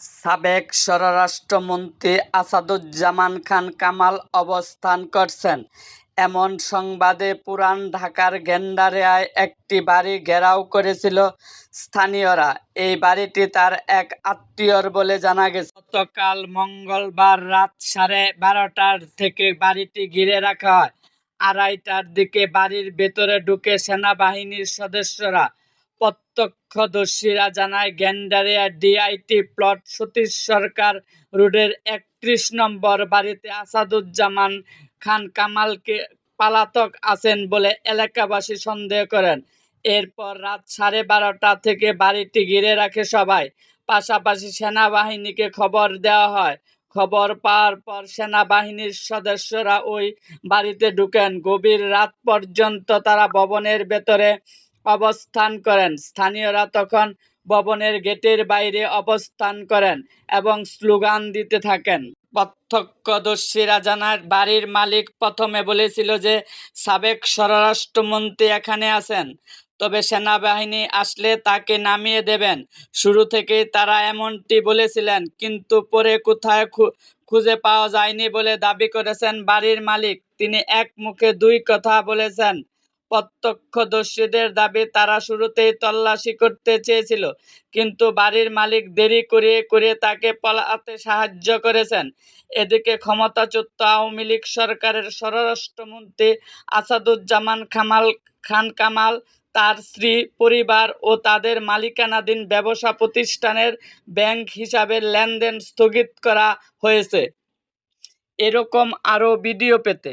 সাবেক স্বরাষ্ট্রমন্ত্রী আসাদুজ্জামান খান কামাল অবস্থান করছেন। এমন সংবাদে পুরান ঢাকার গেন্ডারিয়ায় একটি বাড়ি ঘেরাও করেছিল স্থানীয়রা। এই বাড়িটি তার এক আত্মীয়র বলে জানা গেছে। গতকাল মঙ্গলবার রাত সাড়ে বারোটার থেকে বাড়িটি ঘিরে রাখা হয়। আড়াইটার দিকে বাড়ির ভেতরে ঢুকে সেনাবাহিনীর সদস্যরা প্রত্যক্ষদর্শীরা জানায় গেন্ডারিয়া ডিআইটি প্লট সতীশ সরকার রোডের একত্রিশ নম্বর বাড়িতে আসাদুজ্জামান খান কামালকে পালাতক আছেন বলে এলাকাবাসী সন্দেহ করেন। এরপর রাত সাড়ে বারোটা থেকে বাড়িটি ঘিরে রাখে সবাই। পাশাপাশি সেনাবাহিনীকে খবর দেওয়া হয়। খবর পাওয়ার পর সেনাবাহিনীর সদস্যরা ওই বাড়িতে ঢুকেন। গভীর রাত পর্যন্ত তারা ভবনের ভেতরে অবস্থান করেন। স্থানীয়রা তখন ভবনের গেটের বাইরে অবস্থান করেন এবং স্লোগান দিতে থাকেন। প্রত্যক্ষদর্শীরা জানার বাড়ির মালিক প্রথমে বলেছিল যে, সাবেক স্বরাষ্ট্রমন্ত্রী এখানে আছেন, তবে সেনাবাহিনী আসলে তাকে নামিয়ে দেবেন। শুরু থেকেই তারা এমনটি বলেছিলেন, কিন্তু পরে কোথায় খুঁজে পাওয়া যায়নি বলে দাবি করেছেন বাড়ির মালিক। তিনি এক মুখে দুই কথা বলেছেন প্রত্যক্ষদর্শীদের দাবি, তারা শুরুতেই তল্লাশি করতে চেয়েছিল, কিন্তু বাড়ির মালিক দেরি করে করে তাকে পালাতে সাহায্য করেছেন। এদিকে ক্ষমতাচ্যুত আওয়ামী লীগ সরকারের স্বরাষ্ট্রমন্ত্রী আসাদুজ্জামান খামাল খান কামাল, তার স্ত্রী, পরিবার ও তাদের মালিকানাধীন ব্যবসা প্রতিষ্ঠানের ব্যাংক হিসাবে লেনদেন স্থগিত করা হয়েছে। এরকম আরও ভিডিও পেতে